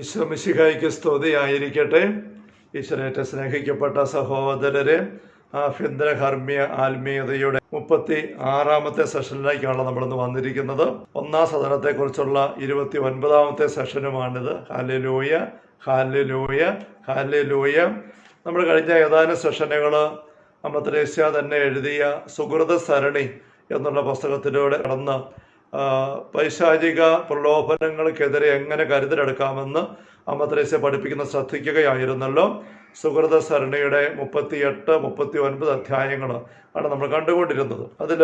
ഈശോ മിശിഹായിക്ക് സ്തുതിയായിരിക്കട്ടെ. ഈശ്വരേറ്റ സ്നേഹിക്കപ്പെട്ട സഹോദരരെ ആഭ്യന്തര ഹർമ്മീയ ആത്മീയതയുടെ മുപ്പത്തി ആറാമത്തെ സെഷനിലേക്കാണ് നമ്മളിന്ന് വന്നിരിക്കുന്നത്. ഒന്നാം സദനത്തെക്കുറിച്ചുള്ള ഇരുപത്തി ഒൻപതാമത്തെ സെഷനുമാണിത്. ഹാലലൂയ ഹാലലൂയ ഹാലലൂയ നമ്മൾ കഴിഞ്ഞ ഏതാനും സെഷനുകൾ അമ്മത്രേസ്യ തന്നെ എഴുതിയ സുഹൃത സരണി എന്നുള്ള പുസ്തകത്തിലൂടെ കടന്ന് പൈശാചിക പ്രലോഭനങ്ങൾക്കെതിരെ എങ്ങനെ കരുതലെടുക്കാമെന്ന് അമ്മത്രേസ്യ പഠിപ്പിക്കുന്ന ശ്രദ്ധിക്കുകയായിരുന്നല്ലോ. സുഹൃത സരണിയുടെ മുപ്പത്തിയെട്ട് മുപ്പത്തി ഒൻപത് അധ്യായങ്ങൾ ആണ് നമ്മൾ കണ്ടുകൊണ്ടിരുന്നത്. അതിൽ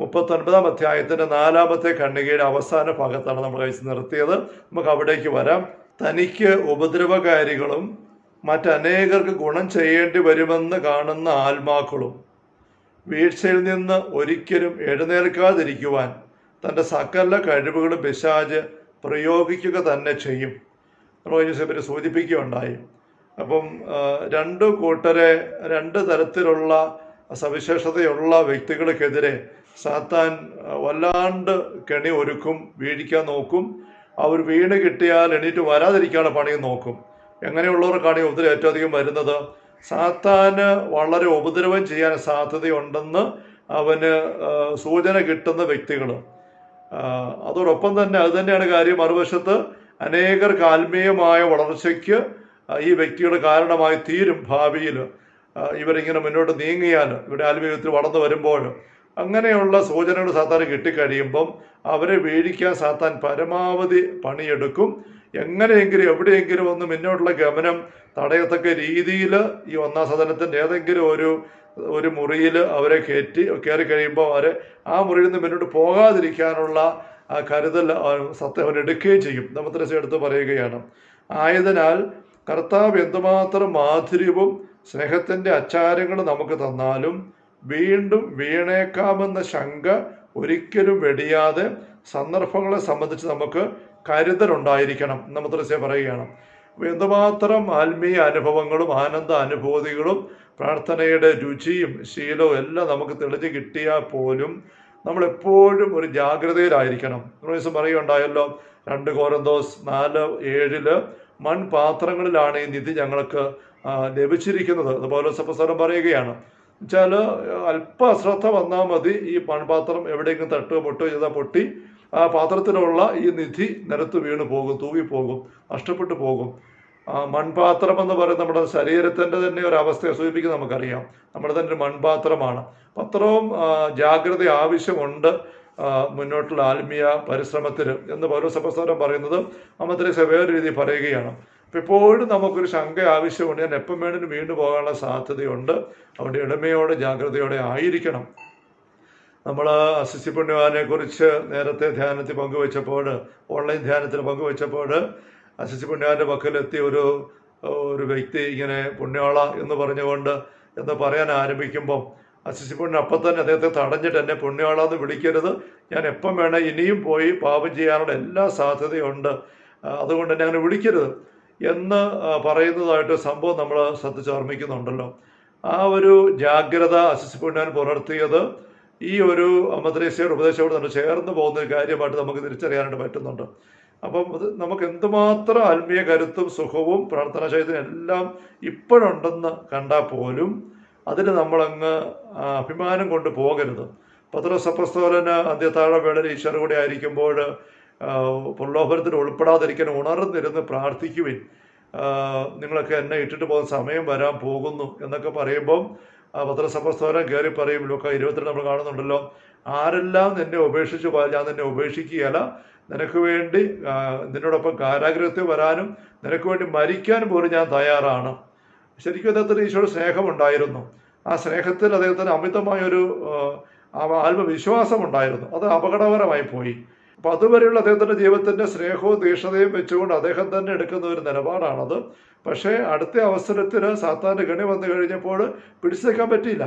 മുപ്പത്തൊൻപതാം അധ്യായത്തിന്റെ നാലാമത്തെ ഖണ്ഡികയുടെ അവസാന ഭാഗത്താണ് നമ്മൾ കഴിച്ച് നിർത്തിയത്. നമുക്ക് അവിടേക്ക് വരാം. തനിക്ക് ഉപദ്രവകാരികളും മറ്റനേകർക്ക് ഗുണം ചെയ്യേണ്ടി വരുമെന്ന് കാണുന്ന ആത്മാക്കളും വീഴ്ചയിൽ നിന്ന് ഒരിക്കലും എഴുന്നേൽക്കാതിരിക്കുവാൻ തന്റെ സകല കഴിവുകളും പിശാജ് പ്രയോഗിക്കുക തന്നെ ചെയ്യും. നമ്മൾ ഇവർ സൂചിപ്പിക്കുകയുണ്ടായി. അപ്പം രണ്ട് കൂട്ടരെ രണ്ട് തരത്തിലുള്ള സവിശേഷതയുള്ള വ്യക്തികൾക്കെതിരെ സാത്താൻ വല്ലാണ്ട് കെണി ഒരുക്കും വീഴിക്കാൻ നോക്കും. അവർ വീണ് കിട്ടിയാൽ എണീറ്റ് വരാതിരിക്കാനുള്ള പണി നോക്കും. എങ്ങനെയുള്ളവർക്കാണ് ഈ ഉപദ്രവം ഏറ്റവും അധികം വരുന്നത്? സാത്താന് വളരെ ഉപദ്രവം ചെയ്യാൻ സാധ്യതയുണ്ടെന്ന് അവന് സൂചന കിട്ടുന്ന വ്യക്തികൾ അതോടൊപ്പം തന്നെ അത് തന്നെയാണ് കാര്യം. മറുവശത്ത് അനേകർക്ക് ആത്മീയമായ വളർച്ചയ്ക്ക് ഈ വ്യക്തിയുടെ കാരണമായി തീരും ഭാവിയിൽ ഇവരിങ്ങനെ മുന്നോട്ട് നീങ്ങിയാൽ ഇവിടെ ആത്മീയത്തിൽ വളർന്നു വരുമ്പോൾ അങ്ങനെയുള്ള സൂചനകൾ സാത്താൻ കിട്ടിക്കഴിയുമ്പം അവരെ വീഴിക്കാൻ സാത്താൻ പരമാവധി പണിയെടുക്കും. എങ്ങനെയെങ്കിലും എവിടെയെങ്കിലും ഒന്ന് മുന്നോട്ടുള്ള ഗമനം തടയത്തക്ക രീതിയിൽ ഈ ഒന്നാം സദനത്തിന്റെ ഏതെങ്കിലും ഒരു ഒരു മുറിയിൽ അവരെ കയറ്റി കയറി കഴിയുമ്പോൾ അവരെ ആ മുറിയിൽ നിന്ന് മുന്നോട്ട് പോകാതിരിക്കാനുള്ള ആ കരുതൽ സത്യം അവൻ എടുക്കുകയും ചെയ്യും. നമ്മത്രസ് എടുത്ത് പറയുകയാണ് ആയതിനാൽ കർത്താവ് എന്തുമാത്രം മാധുര്യവും സ്നേഹത്തിന്റെ അച്ചാരങ്ങൾ നമുക്ക് തന്നാലും വീണ്ടും വീണേക്കാമെന്ന ശങ്ക ഒരിക്കലും വെടിയാതെ സന്ദർഭങ്ങളെ സംബന്ധിച്ച് നമുക്ക് കരുതലുണ്ടായിരിക്കണം. നമ്മത്രസ്യ പറയുകയാണ് എന്തുമാത്രം ആത്മീയ അനുഭവങ്ങളും ആനന്ദ അനുഭൂതികളും പ്രാർത്ഥനയുടെ രുചിയും ശീലവും എല്ലാം നമുക്ക് തെളിഞ്ഞു കിട്ടിയാൽ പോലും നമ്മളെപ്പോഴും ഒരു ജാഗ്രതയിലായിരിക്കണം. ഒരു ദിവസം പറയുകയുണ്ടായല്ലോ രണ്ട് കോരന്തോസ് നാല് ഏഴിൽ മൺപാത്രങ്ങളിലാണ് ഈ നിധി ഞങ്ങൾക്ക് ലഭിച്ചിരിക്കുന്നത്. അതുപോലെ സപ്പസ്വരം പറയുകയാണ്. വെച്ചാൽ അല്പ അശ്രദ്ധ വന്നാൽ മതി ഈ മൺപാത്രം എവിടെയെങ്കിലും തട്ടുകയോ പൊട്ടോ ചെയ്താൽ പൊട്ടി ആ പാത്രത്തിലുള്ള ഈ നിധി നിരത്ത് വീണ് പോകും തൂവി പോകും നഷ്ടപ്പെട്ടു പോകും. മൺപാത്രം എന്ന് പറയുന്നത് നമ്മുടെ ശരീരത്തിന്റെ തന്നെ ഒരു അവസ്ഥയെ സൂചിപ്പിക്കുന്നത് നമുക്കറിയാം. നമ്മുടെ തന്നെ ഒരു മൺപാത്രമാണ്. അത്രയും ജാഗ്രത ആവശ്യമുണ്ട് മുന്നോട്ടുള്ള ആത്മീയ പരിശ്രമത്തിൽ എന്ന് പൗരസഭസ്ഥാനം പറയുന്നത് അമ്മത്തിലെ വേറെ രീതിയിൽ പറയുകയാണ്. അപ്പം ഇപ്പോഴും നമുക്കൊരു ശങ്ക ആവശ്യമുണ്ട് ഞാൻ എപ്പം വേണമെങ്കിലും വീണ്ടു പോകാനുള്ള സാധ്യതയുണ്ട്. അവിടെ ഇടമയോടെ ജാഗ്രതയോടെ ആയിരിക്കണം. നമ്മൾ അസിസി പുണ്യവാനെ കുറിച്ച് നേരത്തെ ധ്യാനത്തിൽ പങ്കുവെച്ചപ്പോൾ ഓൺലൈൻ ധ്യാനത്തിൽ പങ്കുവെച്ചപ്പോൾ അസിസി പുണ്യവാന്റെ പക്കലെത്തിയ ഒരു ഒരു വ്യക്തി ഇങ്ങനെ പുണ്യാള എന്ന് പറഞ്ഞുകൊണ്ട് എന്ന് പറയാൻ ആരംഭിക്കുമ്പോൾ അസിസി പുണ്യ അപ്പം തന്നെ അദ്ദേഹത്തെ തടഞ്ഞിട്ട് എന്നെ പുണ്യാള എന്ന് വിളിക്കരുത്. ഞാൻ എപ്പം വേണേൽ ഇനിയും പോയി പാപം ചെയ്യാനുള്ള എല്ലാ സാധ്യതയുണ്ട്. അതുകൊണ്ട് എന്നെ അങ്ങനെ വിളിക്കരുത് എന്ന് പറയുന്നതായിട്ട് സംഭവം നമ്മൾ ശ്രദ്ധിച്ച് ഓർമ്മിക്കുന്നുണ്ടല്ലോ. ആ ഒരു ജാഗ്രത അസിസി പുണ്യവാൻ പുലർത്തിയത് ഈ ഒരു അമദ്രേസ്യയുടെ ഉപദേശത്തോട് നമ്മൾ ചേർന്ന് പോകുന്ന ഒരു കാര്യമായിട്ട് നമുക്ക് തിരിച്ചറിയാനായിട്ട് പറ്റുന്നുണ്ട്. അപ്പം അത് നമുക്ക് എന്തുമാത്രം ആത്മീയ കരുത്തും സുഖവും പ്രാർത്ഥനാ ശൈത്യവും എല്ലാം ഇപ്പോഴുണ്ടെന്ന് കണ്ടാൽ പോലും അതിന് നമ്മളങ്ങ് അഭിമാനം കൊണ്ട് പോകരുത്. പത്രസപ്രസ്തോലന് അന്ത്യത്താഴ വേളയിൽ ഈശ്വര കൂടെ ആയിരിക്കുമ്പോൾ പ്രലോഭനത്തിൽ ഉൾപ്പെടാതിരിക്കാൻ ഉണർന്നിരുന്ന് പ്രാർത്ഥിക്കുവിൻ. നിങ്ങളൊക്കെ എന്നെ ഇട്ടിട്ട് പോകുന്ന സമയം വരാൻ പോകുന്നു എന്നൊക്കെ പറയുമ്പം പത്രസപ്രസ്തോലൻ കയറി പറയും ലൂക്ക ഇരുപത്തിരണ്ട് നമ്മൾ കാണുന്നുണ്ടല്ലോ. ആരെല്ലാം നിന്നെ ഉപേക്ഷിച്ചു ഞാൻ നിന്നെ ഉപേക്ഷിക്കുകയല്ല. നിനക്ക് വേണ്ടി നിന്നോടൊപ്പം കാരാഗ്രഹത്തിൽ വരാനും നിനക്ക് വേണ്ടി മരിക്കാനും പോലും ഞാൻ തയ്യാറാണ്. ശരിക്കും അദ്ദേഹത്തിന് ഈശോയുടെ സ്നേഹമുണ്ടായിരുന്നു. ആ സ്നേഹത്തിൽ അദ്ദേഹത്തിന് അമിതമായൊരു ആത്മവിശ്വാസം ഉണ്ടായിരുന്നു. അത് അപകടകരമായി പോയി. അപ്പം അതുവരെയുള്ള അദ്ദേഹത്തിന്റെ ജീവിതത്തിന്റെ സ്നേഹവും തീക്ഷണതയും വെച്ചുകൊണ്ട് അദ്ദേഹം തന്നെ എടുക്കുന്ന ഒരു നിലപാടാണത്. പക്ഷേ അടുത്ത അവസരത്തിന് സാത്താന്റെ ഗണി വന്നു കഴിഞ്ഞപ്പോൾ പിടിച്ചു നിൽക്കാൻ പറ്റിയില്ല.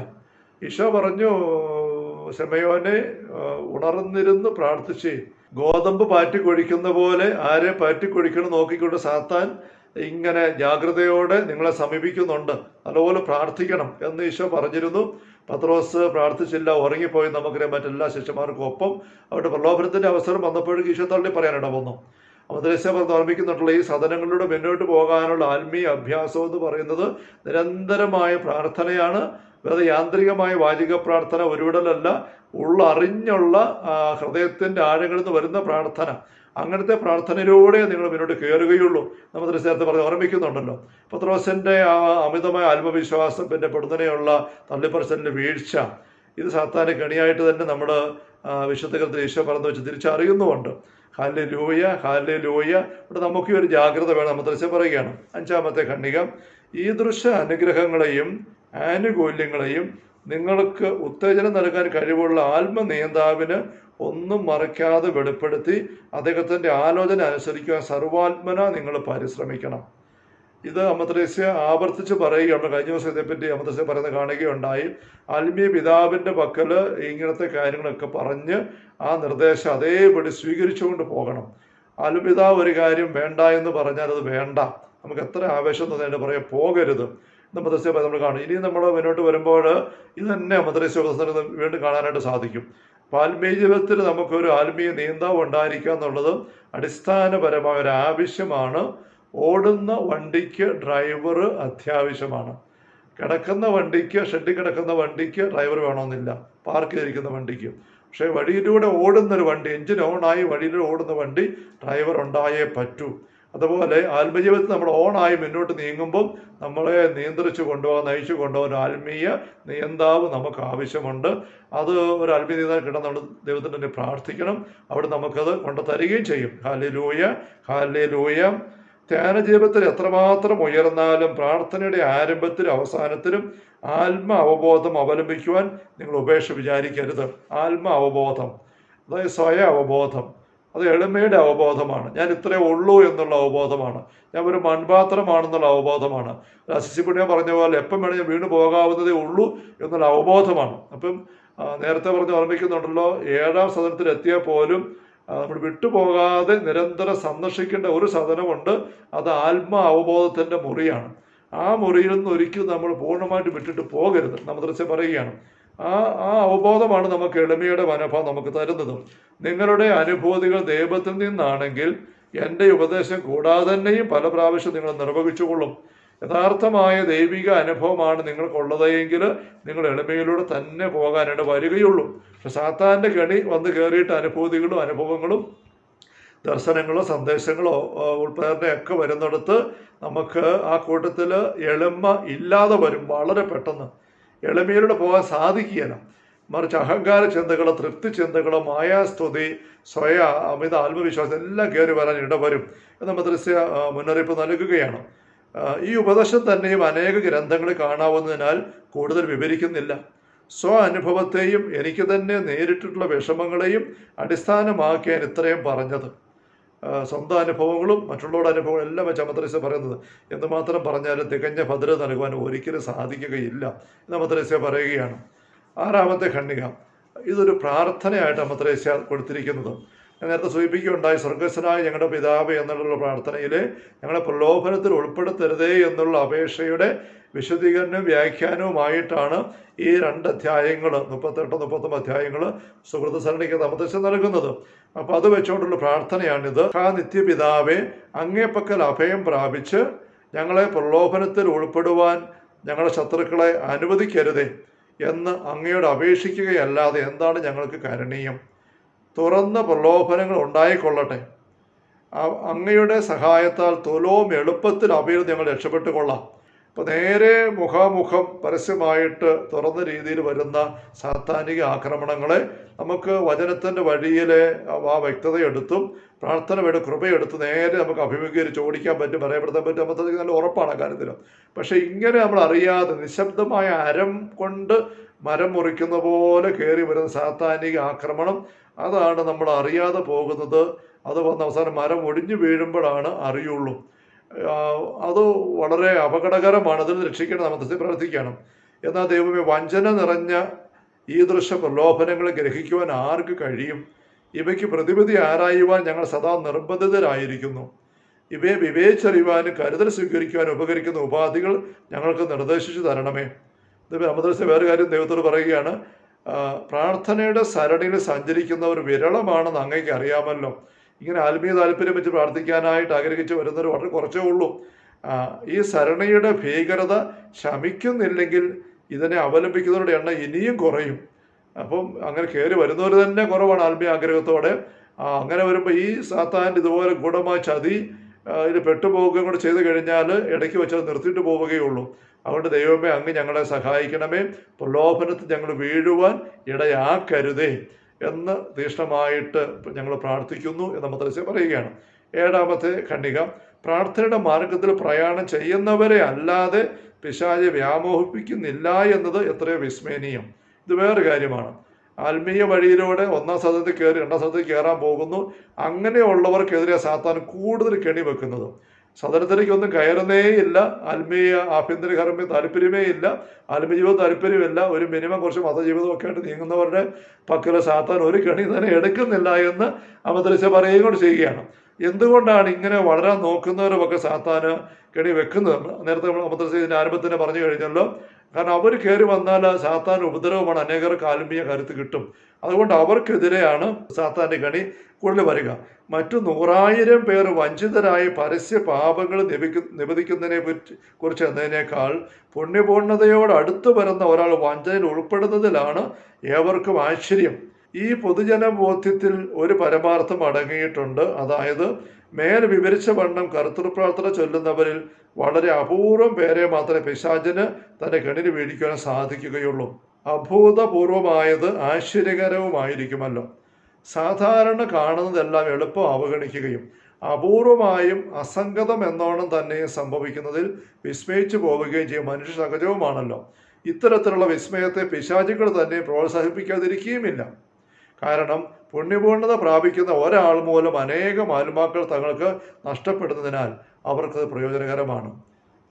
ഈശോ പറഞ്ഞു ശമയോനെ ഉണർന്നിരുന്ന് പ്രാർത്ഥിച്ച്. ഗോതമ്പ് പാറ്റിക്കൊഴിക്കുന്ന പോലെ ആരെ പാറ്റിക്കൊഴിക്കണം നോക്കിക്കൊണ്ട് സാത്താൻ ഇങ്ങനെ ജാഗ്രതയോടെ നിങ്ങളെ സമീപിക്കുന്നുണ്ട്. അതുപോലെ പ്രാർത്ഥിക്കണം എന്ന് ഈശോ പറഞ്ഞിരുന്നു. പത്രോസ് പ്രാർത്ഥിച്ചില്ല ഉറങ്ങിപ്പോയി. നമുക്കറിയാം മറ്റെല്ലാ ശിഷ്യന്മാർക്കും ഒപ്പം അവരുടെ പ്രലോഭനത്തിന്റെ അവസരം വന്നപ്പോഴേക്കും ഈശോ തള്ളി പറയാനിട വന്നു അമദ്രസ്യ പറഞ്ഞ് ഓർമ്മിക്കുന്നുണ്ടുള്ള ഈ സദനങ്ങളിലൂടെ മുന്നോട്ട് പോകാനുള്ള ആത്മീയ അഭ്യാസം എന്ന് പറയുന്നത് നിരന്തരമായ പ്രാർത്ഥനയാണ്. വേറെ യാന്ത്രികമായ വാചിക പ്രാർത്ഥന ഒരുവിടലല്ല ഉള്ളറിഞ്ഞുള്ള ഹൃദയത്തിന്റെ ആഴങ്ങളിൽ നിന്ന് വരുന്ന പ്രാർത്ഥന. അങ്ങനത്തെ പ്രാർത്ഥനയിലൂടെ നിങ്ങൾ മുന്നോട്ട് കയറുകയുള്ളൂ നമ്മൾ നേരത്തെ പറഞ്ഞ് ഓർമ്മിക്കുന്നുണ്ടല്ലോ. പത്രോസിന്റെ ആ അമിതമായ ആത്മവിശ്വാസം പിന്നെ പെടുന്നതിനെയുള്ള തള്ളിപ്പറച്ചലിന്റെ വീഴ്ച ഇത് സാത്താന്റെ കെണിയായിട്ട് തന്നെ നമ്മൾ വിശുദ്ധ ഗ്രന്ഥത്തിൽ ഈശോ പറഞ്ഞു വെച്ച് തിരിച്ചറിയുന്നുമുണ്ട്. ഹാലെ ലൂയ ഹാലെ ലൂയ ഇവിടെ നമുക്ക് ഒരു ജാഗ്രത വേണം. നമ്മൾ ദൃശ്യം പറയുകയാണ്. അഞ്ചാമത്തെ ഖണ്ഡിക. ഈ ദൃശ്യ അനുഗ്രഹങ്ങളെയും ആനുകൂല്യങ്ങളെയും നിങ്ങൾക്ക് ഉത്തേജനം നൽകാൻ കഴിവുള്ള ആത്മനിയന്താവിന് ഒന്നും മറയ്ക്കാതെ വെളിപ്പെടുത്തി അദ്ദേഹത്തിന്റെ ആലോചന അനുസരിക്കുവാൻ സർവാത്മന നിങ്ങൾ പരിശ്രമിക്കണം. ഇത് അമദ്രസ്യ ആവർത്തിച്ച് പറയുകയാണ്. കഴിഞ്ഞ ദിവസം ഇതേപ്പറ്റി അമദ്രസ്യ പറയുന്നത് കാണുകയുണ്ടായി. ആത്മീയ പിതാവിന്റെ പക്കൽ ഇങ്ങനത്തെ കാര്യങ്ങളൊക്കെ പറഞ്ഞ് ആ നിർദ്ദേശം അതേപടി സ്വീകരിച്ചുകൊണ്ട് പോകണം. അൽപിതാവ് ഒരു കാര്യം വേണ്ട എന്ന് പറഞ്ഞാൽ അത് വേണ്ട. നമുക്ക് എത്ര ആവേശം തോന്നിയിട്ട് പറയാം പോകരുത്. എന്ന് മദ്രസ്യ നമ്മൾ കാണും. ഇനി നമ്മൾ മുന്നോട്ട് വരുമ്പോൾ ഇത് തന്നെ മദ്രസ്യ വീണ്ടും കാണാനായിട്ട് സാധിക്കും. അപ്പോൾ ആത്മീയ ജീവിതത്തിൽ നമുക്കൊരു ആത്മീയ നീന്താവ് ഉണ്ടായിരിക്കുക എന്നുള്ളത് അടിസ്ഥാനപരമായ ഒരു ആവശ്യമാണ്. ഓടുന്ന വണ്ടിക്ക് ഡ്രൈവർ അത്യാവശ്യമാണ്. കിടക്കുന്ന വണ്ടിക്ക് ഷെഡിൽ കിടക്കുന്ന വണ്ടിക്ക് ഡ്രൈവർ വേണമെന്നില്ല. പാർക്ക് ചെയ്തിരിക്കുന്ന വണ്ടിക്ക്. പക്ഷേ വഴിയിലൂടെ ഓടുന്ന ഒരു വണ്ടി എഞ്ചിൻ ഓണായി വഴിയിലൂടെ ഓടുന്ന വണ്ടി ഡ്രൈവർ ഉണ്ടായേ പറ്റൂ. അതുപോലെ ആത്മജീവിതത്തിൽ നമ്മൾ ഓണായി മുന്നോട്ട് നീങ്ങുമ്പോൾ നമ്മളെ നിയന്ത്രിച്ചു കൊണ്ടുപോകാൻ നയിച്ചു കൊണ്ടുപോകാൻ ആത്മീയ നിയന്താവ് നമുക്ക് ആവശ്യമുണ്ട്. അത് ഒരു ആത്മീയ നേതാവ് കിട്ടാൻ നമ്മൾ ദൈവത്തിന് തന്നെ പ്രാർത്ഥിക്കണം. അവിടെ നമുക്കത് കൊണ്ടു തരികയും ചെയ്യും. ഹാലി ലൂയ ഹാലി ലൂയ ധ്യാന ജീവിതത്തിൽ എത്രമാത്രം ഉയർന്നാലും പ്രാർത്ഥനയുടെ ആരംഭത്തിലും അവസാനത്തിലും ആത്മ അവബോധം അവലംബിക്കുവാൻ നിങ്ങൾ ഉപേക്ഷ വിചാരിക്കരുത്. ആത്മ അവബോധം. അതായത് സ്വയ അവബോധം. അത് എളിമയുടെ അവബോധമാണ്. ഞാൻ ഇത്രേ ഉള്ളൂ എന്നുള്ള അവബോധമാണ്. ഞാൻ ഒരു മൺപാത്രമാണെന്നുള്ള അവബോധമാണ്. അസിസിപ്പുണ്യ പറഞ്ഞ പോലെ എപ്പം വേണേലും വീണ് പോകാവുന്നതേ ഉള്ളൂ എന്നുള്ള അവബോധമാണ്. അപ്പം നേരത്തെ പറഞ്ഞ് ഓർമ്മിക്കുന്നുണ്ടല്ലോ ഏഴാം സദനത്തിൽ എത്തിയാൽ പോലും നമ്മൾ വിട്ടുപോകാതെ നിരന്തരം സന്ദർശിക്കേണ്ട ഒരു സദനമുണ്ട്. അത് ആത്മ അവബോധത്തിന്റെ മുറിയാണ്. ആ മുറിയിൽ നിന്ന് ഒരിക്കലും നമ്മൾ പൂർണമായിട്ട് വിട്ടിട്ട് പോകരുത്. നമ്മൾ പറയുകയാണ്. ആ ആ അവബോധമാണ് നമുക്ക് എളിമയുടെ മനോഭാവം നമുക്ക് തരുന്നത്. നിങ്ങളുടെ അനുഭൂതികൾ ദൈവത്തിൽ നിന്നാണെങ്കിൽ എന്റെ ഉപദേശം കൂടാതെ തന്നെയും പല പ്രാവശ്യം നിങ്ങൾ നിർവഹിച്ചുകൊള്ളും. യഥാർത്ഥമായ ദൈവിക അനുഭവമാണ് നിങ്ങൾക്കുള്ളതെങ്കിൽ നിങ്ങൾ എളിമയിലൂടെ തന്നെ പോകാനായിട്ട് വരികയുള്ളൂ. പക്ഷെ സാത്താന്റെ കണി വന്ന് കയറിയിട്ട് അനുഭൂതികളും അനുഭവങ്ങളും ദർശനങ്ങളോ സന്ദേശങ്ങളോ ആ, ഉൾപ്പെടെ ഒക്കെ വരുന്നിടത്ത് നമുക്ക് ആ കൂട്ടത്തിൽ എളിമ ഇല്ലാതെ വരും വളരെ പെട്ടെന്ന്. എളിമയിലൂടെ പോകാൻ സാധിക്കുകയില്ല. മറിച്ച് അഹങ്കാര ചിന്തകളോ തൃപ്തി ചിന്തകളോ മായാസ്തുതി സ്വയ അമിത ആത്മവിശ്വാസം എല്ലാം കയറി വരാൻ ഇടവരും എന്ന് മദ്രസ്യ മുന്നറിയിപ്പ് നൽകുകയാണ്. ഈ ഉപദേശം തന്നെയും അനേക ഗ്രന്ഥങ്ങളിൽ കാണാവുന്നതിനാൽ കൂടുതൽ വിവരിക്കുന്നില്ല. സ്വ അനുഭവത്തെയും എനിക്ക് തന്നെ നേരിട്ടിട്ടുള്ള വിഷമങ്ങളെയും അടിസ്ഥാനമാക്കിയാണ് ഇത്രയും പറഞ്ഞത്. സ്വന്തം അനുഭവങ്ങളും മറ്റുള്ളവരുടെ അനുഭവങ്ങളും എല്ലാം വെച്ച് അമദ്രസ്യ പറയുന്നത്. എന്തുമാത്രം പറഞ്ഞാലും തികഞ്ഞ ഭദ്രത നൽകുവാൻ ഒരിക്കലും സാധിക്കുകയില്ല എന്ന് അമദ്രസ്യ പറയുകയാണ്. ആറാമത്തെ ഖണ്ഡിക. ഇതൊരു പ്രാർത്ഥനയായിട്ട് അമദ്രസ്യ കൊടുത്തിരിക്കുന്നത്. ഞാൻ നേരത്തെ സൂചിപ്പിക്കുകയുണ്ടായി സ്വർഗസ്വനായ ഞങ്ങളുടെ പിതാവ് എന്നുള്ള പ്രാർത്ഥനയിൽ ഞങ്ങളെ പ്രലോഭനത്തിൽ ഉൾപ്പെടുത്തരുതേ എന്നുള്ള അപേക്ഷയുടെ വിശദീകരണവും വ്യാഖ്യാനവുമായിട്ടാണ് ഈ രണ്ട് അധ്യായങ്ങൾ മുപ്പത്തെട്ട് മുപ്പത്തൊമ്പത് അധ്യായങ്ങൾ സുഹൃത്ത് സരണിക്ക് തമതശം നൽകുന്നത്. അപ്പോൾ അത് വെച്ചുകൊണ്ടുള്ള പ്രാർത്ഥനയാണിത്. ആ നിത്യപിതാവെ അങ്ങേപ്പക്കൽ അഭയം പ്രാപിച്ച് ഞങ്ങളെ പ്രലോഭനത്തിൽ ഉൾപ്പെടുവാൻ ഞങ്ങളുടെ ശത്രുക്കളെ അനുവദിക്കരുതേ എന്ന് അങ്ങയോട് അപേക്ഷിക്കുകയല്ലാതെ എന്താണ് ഞങ്ങൾക്ക് കരണീയം? തുറന്ന പ്രലോഭനങ്ങൾ ഉണ്ടായിക്കൊള്ളട്ടെ. അങ്ങയുടെ സഹായത്താൽ തുലവും എളുപ്പത്തിൽ അവയിൽ ഞങ്ങൾ രക്ഷപ്പെട്ടു കൊള്ളാം അപ്പോൾ നേരെ മുഖാമുഖം പരസ്യമായിട്ട് തുറന്ന രീതിയിൽ വരുന്ന സാത്താനിക ആക്രമണങ്ങളെ നമുക്ക് വചനത്തിന്റെ വഴിയിലെ ആ വ്യക്തതയെടുത്തും പ്രാർത്ഥനയുടെ കൃപയെടുത്ത് നേരെ നമുക്ക് അഭിമുഖീകരിച്ച് ഓടിക്കാൻ പറ്റും പറയപ്പെടുത്താൻ പറ്റും. നമുക്ക് നല്ല ഉറപ്പാണ് കാര്യത്തിൽ. പക്ഷേ ഇങ്ങനെ നമ്മൾ അറിയാതെ നിശബ്ദമായ അരം കൊണ്ട് മരം മുറിക്കുന്ന പോലെ കയറി വരുന്ന സാത്താനിക ആക്രമണം അതാണ് നമ്മൾ അറിയാതെ പോകുന്നത്. അത് വന്ന് അവസാനം മരം ഒടിഞ്ഞു വീഴുമ്പോഴാണ് അറിയുള്ളൂ. അത് വളരെ അപകടകരമാണ്. രക്ഷിക്കേണ്ട രക്ഷിക്കണം നമുക്ക് പ്രാർത്ഥിക്കണം. എന്നാൽ ദൈവമേ വഞ്ചന നിറഞ്ഞ ഈ ദൃശ്യ പ്രലോഭനങ്ങളെ ഗ്രഹിക്കുവാൻ ആർക്ക് കഴിയും? ഇവയ്ക്ക് പ്രതിവിധി ആരായുവാൻ ഞങ്ങൾ സദാ നിർബന്ധിതരായിരിക്കുന്നു. ഇവയെ വിവേചറിയുവാനും കരുതൽ സ്വീകരിക്കുവാനും ഉപകരിക്കുന്ന ഉപാധികൾ ഞങ്ങൾക്ക് നിർദ്ദേശിച്ചു തരണമേ. ഇത് അമദ്രസ വേറെ കാര്യം ദൈവത്തോട് പറയുകയാണ് പ്രാർത്ഥനയുടെ സരണിയിൽ സഞ്ചരിക്കുന്നവർ വിരളമാണെന്ന് അങ്ങേക്ക് അറിയാമല്ലോ. ഇങ്ങനെ ആത്മീയ താല്പര്യം വെച്ച് പ്രാർത്ഥിക്കാനായിട്ട് ആഗ്രഹിച്ച് വരുന്നവർ വളരെ കുറച്ചേ ഉള്ളൂ. ഈ സരണിയുടെ ഭീകരത ശമിക്കുന്നില്ലെങ്കിൽ ഇതിനെ അവലംബിക്കുന്നവരുടെ എണ്ണം ഇനിയും കുറയും. അപ്പം അങ്ങനെ കയറി വരുന്നവർ തന്നെ കുറവാണ് ആത്മീയ ആഗ്രഹത്തോടെ. അങ്ങനെ വരുമ്പോൾ ഈ സാത്താന്റെ ഇതുപോലെ ഗൂഢമായ ചതി ഇത് പെട്ടുപോവുകയും കൂടെ ചെയ്ത് കഴിഞ്ഞാൽ ഇടയ്ക്ക് വെച്ച് അത് നിർത്തിയിട്ട് പോവുകയുള്ളൂ അതുകൊണ്ട് ദൈവമേ അങ്ങ് ഞങ്ങളെ സഹായിക്കണമേ. പ്രലോഭനത്തിൽ ഞങ്ങൾ വീഴുവാൻ ഇടയാക്കരുതേ. എന്ന് തീഷ്ണമായിട്ട് ഞങ്ങൾ പ്രാർത്ഥിക്കുന്നു എന്ന് മദ്രസ പറയുകയാണ്. ഏഴാമത്തെ ഖണ്ഡിക പ്രാർത്ഥനയുടെ മാർഗത്തിൽ പ്രയാണം ചെയ്യുന്നവരെ അല്ലാതെ പിശാചെ വ്യാമോഹിപ്പിക്കുന്നില്ല എന്നത് എത്രയോ വിസ്മയനീയം. ഇത് വേറെ കാര്യമാണ്. ആത്മീയ വഴിയിലൂടെ ഒന്നാം സ്ഥലത്ത് കയറി രണ്ടാം സ്ഥലത്ത് കയറാൻ പോകുന്നു. അങ്ങനെയുള്ളവർക്കെതിരെ സാത്താൻ കൂടുതൽ കെണി വെക്കുന്നത് സദനത്തിലേക്ക് ഒന്നും കയറുന്നേ ഇല്ല. ആത്മീയ ആഭ്യന്തര കർമ്മ താല്പര്യമേ ഇല്ല. ആത്മജീവിതം താല്പര്യമില്ല. ഒരു മിനിമം കുറച്ച് മതജീവിതം ഒക്കെ ആയിട്ട് നീങ്ങുന്നവരുടെ പക്കല സാത്താൻ ഒരു കണി തന്നെ എടുക്കുന്നില്ല എന്ന് അമദ്രസ പറയുകയും കൂടെ ചെയ്യുകയാണ്. എന്തുകൊണ്ടാണ് ഇങ്ങനെ വളരാൻ നോക്കുന്നവരുമൊക്കെ സാത്താന് കെണി വെക്കുന്നത്? നേരത്തെ നമ്മൾ അമദ്രസ ഇതിന്റെ ആരംഭത്തിന് പറഞ്ഞു കഴിഞ്ഞല്ലോ. കാരണം അവർ കയറി വന്നാൽ സാത്താൻ ഉപദ്രവമാണ്. അനേകർക്ക് ആത്മീയ കരുത്ത് കിട്ടും. അതുകൊണ്ട് അവർക്കെതിരെയാണ് സാത്താന്റെ കണി കൂടുതൽ വരിക. മറ്റു നൂറായിരം പേർ വഞ്ചിതരായ പരസ്യ പാപങ്ങൾ നിബിക്കു നിബന്ധിക്കുന്നതിനെ കുറിച്ച് എന്നതിനേക്കാൾ പുണ്യപൂർണതയോട് അടുത്ത് വരുന്ന ഒരാൾ വഞ്ചനയിൽ ഉൾപ്പെടുന്നതിലാണ് ഏവർക്കും ആശ്ചര്യം. ഈ പൊതുജന ബോധ്യത്തിൽ ഒരു പരമാർത്ഥം അടങ്ങിയിട്ടുണ്ട്. അതായത് മേൽ വിവരിച്ച വണ്ണം കർത്തൃപ്രാർത്ഥന ചൊല്ലുന്നവരിൽ വളരെ അപൂർവം പേരെ മാത്രമേ പിശാചിന് തന്റെ കെണിന് വീഴിക്കുവാൻ സാധിക്കുകയുള്ളൂ. അഭൂതപൂർവമായത് ആശ്ചര്യകരവുമായിരിക്കുമല്ലോ. സാധാരണ കാണുന്നതെല്ലാം എളുപ്പം അവഗണിക്കുകയും അപൂർവമായും അസംഗതം എന്നോണം തന്നെ സംഭവിക്കുന്നതിൽ വിസ്മയിച്ചു പോവുകയും ചെയ്യും. മനുഷ്യ സഹജവുമാണല്ലോ. ഇത്തരത്തിലുള്ള വിസ്മയത്തെ പിശാചികൾ തന്നെ പ്രോത്സാഹിപ്പിക്കാതിരിക്കുകയുമില്ല. കാരണം പുണ്യപൂർണത പ്രാപിക്കുന്ന ഒരാൾ മൂലം അനേകം ആത്മാക്കൾ തങ്ങൾക്ക് നഷ്ടപ്പെടുന്നതിനാൽ അവർക്കത് പ്രയോജനകരമാണ്.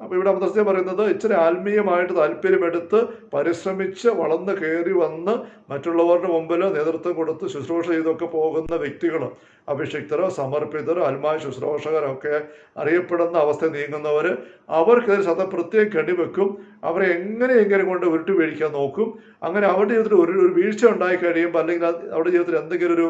അപ്പോൾ ഇവിടെ അമൃതസ്യ പറയുന്നത് ഇച്ചിരി ആത്മീയമായിട്ട് താല്പര്യമെടുത്ത് പരിശ്രമിച്ച് വളർന്ന് കയറി വന്ന് മറ്റുള്ളവരുടെ മുമ്പിൽ നേതൃത്വം കൊടുത്ത് ശുശ്രൂഷ ചെയ്തൊക്കെ പോകുന്ന വ്യക്തികൾ അഭിഷിക്തരോ സമർപ്പിതരോ ആത്മായ ശുശ്രൂഷകരോ ഒക്കെ അറിയപ്പെടുന്ന അവസ്ഥ നീങ്ങുന്നവർ അവർക്കെതിരെ സദാ പ്രത്യേകം കെണിവെക്കും അവരെ എങ്ങനെയെങ്കിലും കൊണ്ട് ഉരുട്ടി വീഴിക്കാൻ നോക്കും അങ്ങനെ അവരുടെ ജീവിതത്തിൽ ഒരു ഒരു വീഴ്ച ഉണ്ടായി കഴിയുമ്പോൾ അല്ലെങ്കിൽ അവരുടെ ജീവിതത്തിൽ എന്തെങ്കിലും ഒരു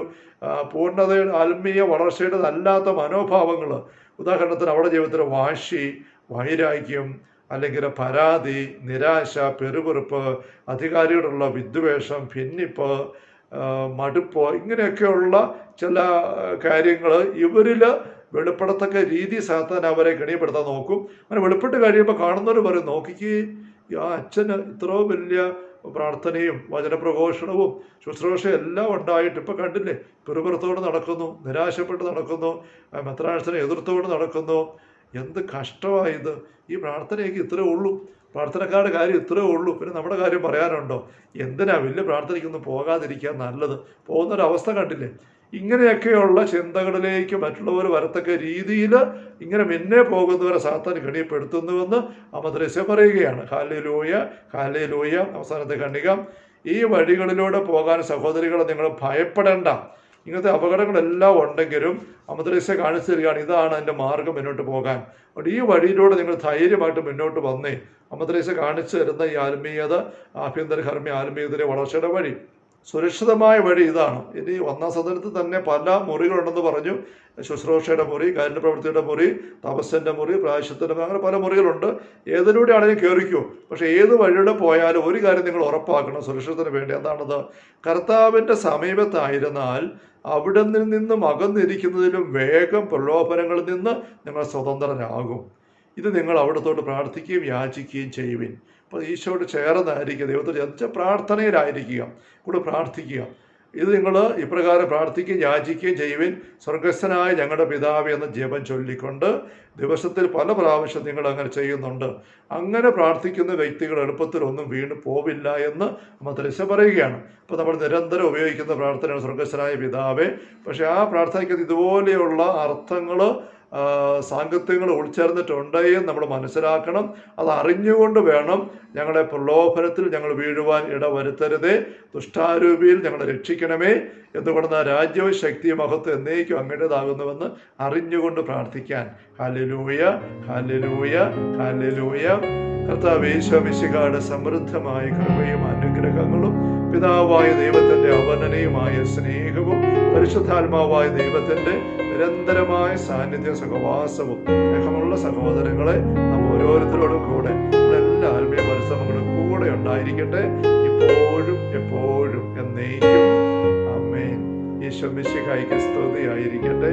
പൂർണതയുടെ ആത്മീയ വളർച്ചയുടെ അല്ലാത്ത മനോഭാവങ്ങൾ ഉദാഹരണത്തിന് അവരുടെ ജീവിതത്തിൽ വാശി വൈരാഗ്യം അല്ലെങ്കിൽ പരാതി നിരാശ പെരുപെറുപ്പ് അധികാരിയോടുള്ള വിദ്വേഷം ഭിന്നിപ്പ് മടുപ്പ് ഇങ്ങനെയൊക്കെയുള്ള ചില കാര്യങ്ങൾ ഇവരിൽ വെളിപ്പെടത്തക്ക രീതി സാത്താൻ അവരെ കെണിയപ്പെടുത്താൻ നോക്കും. അങ്ങനെ വെളിപ്പെട്ട് കഴിയുമ്പോൾ കാണുന്നവർ പറയും നോക്കിക്ക് ആ അച്ഛന് ഇത്രയോ വലിയ പ്രാർത്ഥനയും വചനപ്രഘോഷണവും ശുശ്രൂഷയും എല്ലാം ഉണ്ടായിട്ട് ഇപ്പം കണ്ടില്ലേ? പെറുപുറത്തോട് നടക്കുന്നു നിരാശപ്പെട്ട് നടക്കുന്നു മെത്രാഴ്ചനെ എതിർത്തുകൊണ്ട് നടക്കുന്നു. എന്ത് കഷ്ടമായത് ഈ പ്രാർത്ഥനയൊക്കെ ഇത്രേ ഉള്ളൂ. പ്രാർത്ഥനക്കാരുടെ കാര്യം ഇത്രേ ഉള്ളൂ. പിന്നെ നമ്മുടെ കാര്യം പറയാനുണ്ടോ? എന്തിനാ വലിയ പ്രാർത്ഥനയ്ക്കൊന്നും പോകാതിരിക്കാൻ നല്ലത്? പോകുന്നൊരവസ്ഥ കണ്ടില്ലേ? ഇങ്ങനെയൊക്കെയുള്ള ചിന്തകളിലേക്ക് മറ്റുള്ളവർ വരത്തക്ക രീതിയിൽ ഇങ്ങനെ മുന്നേ പോകുന്നവരെ സാത്താൻ കണിയപ്പെടുത്തുന്നുവെന്ന് അമദ്രസ്യ പറയുകയാണ്. ഹാലേ ലോയ ഹാലേ ലോയ അവസാനത്തെ കണിക ഈ വഴികളിലൂടെ പോകാൻ സഹോദരികളെ നിങ്ങൾ ഭയപ്പെടേണ്ട. ഇങ്ങനത്തെ അപകടങ്ങളെല്ലാം ഉണ്ടെങ്കിലും അമദ്രസ്യ കാണിച്ചു തരികയാണ്. ഇതാണ് എന്റെ മാർഗം മുന്നോട്ട് പോകാൻ. അതുകൊണ്ട് ഈ വഴിയിലൂടെ നിങ്ങൾ ധൈര്യമായിട്ട് മുന്നോട്ട് വന്നേ. അമദ്രസ്യ കാണിച്ചു തരുന്ന ഈ ആത്മീയത ആഭ്യന്തര ഹർമ്മി ആത്മീയതയുടെ വളർച്ചയുടെ വഴി. സുരക്ഷിതമായ വഴി ഇതാണ്. ഇനി ഒന്നാം സദനത്തിൽ തന്നെ പല മുറികളുണ്ടെന്ന് പറഞ്ഞു. ശുശ്രൂഷയുടെ മുറി കാരുണ്യപ്രവൃത്തിയുടെ മുറി തപസ്സിന്റെ മുറി പ്രായശത്തിന്റെ മുറി അങ്ങനെ പല മുറികളുണ്ട്. ഏതിലൂടെയാണെങ്കിലും കയറിക്കോ പക്ഷേ ഏത് വഴിയുടെ പോയാലും ഒരു കാര്യം നിങ്ങൾ ഉറപ്പാക്കണം സുരക്ഷിതത്തിന് വേണ്ടി. എന്താണത്? കർത്താവിന്റെ സമീപത്തായിരുന്നാൽ അവിടെ നിന്നും അകന്നിരിക്കുന്നതിലും വേഗം പ്രലോഭനങ്ങളിൽ നിന്ന് നിങ്ങൾ സ്വതന്ത്രരാകും ഇത് നിങ്ങൾ അവിടത്തോട്ട് പ്രാർത്ഥിക്കുകയും യാചിക്കുകയും ചെയ്യുവിൻ. ഈശോയോട് ചേർന്നായിരിക്കുക ദൈവത്തോട് ചേർന്ന് പ്രാർത്ഥനയിലായിരിക്കുക കൂടെ പ്രാർത്ഥിക്കുക. ഇത് നിങ്ങൾ ഇപ്രകാരം പ്രാർത്ഥിക്കുകയും യാചിക്കുകയും ചെയ്യുവിൻ. സ്വർഗസ്ഥനായ ഞങ്ങളുടെ പിതാവ് എന്ന ജപം ചൊല്ലിക്കൊണ്ട് ദിവസത്തിൽ പല പ്രാവശ്യം നിങ്ങൾ അങ്ങനെ ചെയ്യുന്നുണ്ട്. അങ്ങനെ പ്രാർത്ഥിക്കുന്ന വ്യക്തികൾ എളുപ്പത്തിൽ ഒന്നും വീണ് പോവില്ല എന്ന് മദ്രസ പറയുകയാണ്. അപ്പോൾ നമ്മൾ നിരന്തരം ഉപയോഗിക്കുന്ന പ്രാർത്ഥനയാണ് സ്വർഗസ്ഥനായ പിതാവേ. പക്ഷേ ആ പ്രാർത്ഥനയ്ക്ക് ഇതുപോലെയുള്ള അർത്ഥങ്ങൾ സാങ്കത്യങ്ങൾ ഉൾച്ചേർന്നിട്ടുണ്ട് എന്ന് നമ്മൾ മനസ്സിലാക്കണം. അത് അറിഞ്ഞുകൊണ്ട് വേണം ഞങ്ങളെ പ്രലോഭനത്തിൽ ഞങ്ങൾ വീഴുവാൻ ഇടവരുത്തരുതേ. ദുഷ്ടാരൂപിയിൽ ഞങ്ങളെ രക്ഷിക്കണമേ. എന്തുകൊണ്ടെന്ന് രാജ്യവും ശക്തി മഹത്വം എന്നേക്കും അങ്ങേണ്ടതാകുന്നുവെന്ന് അറിഞ്ഞുകൊണ്ട് പ്രാർത്ഥിക്കാൻ. ഹാലലൂയ ഹാലലൂയ ഹാലലൂയ കർത്താവ് സമൃദ്ധമായ കൃപയും അനുഗ്രഹങ്ങളും പിതാവായ ദൈവത്തിന്റെ അവനനയുമായ സ്നേഹവും പരിശുദ്ധാത്മാവായ ദൈവത്തിന്റെ നിരന്തരമായ സാന്നിധ്യ സഹവാസവും സ്നേഹമുള്ള സഹോദരങ്ങളെ നാം ഓരോരുത്തരോടും കൂടെ എല്ലാ ആത്മീയ പരിശ്രമങ്ങളും കൂടെ ഉണ്ടായിരിക്കട്ടെ. ഇപ്പോഴും എപ്പോഴും എന്നേക്കും. അമ്മേ ഈശോ മിശിഹായിക്ക് സ്തുതിയായിരിക്കട്ടെ.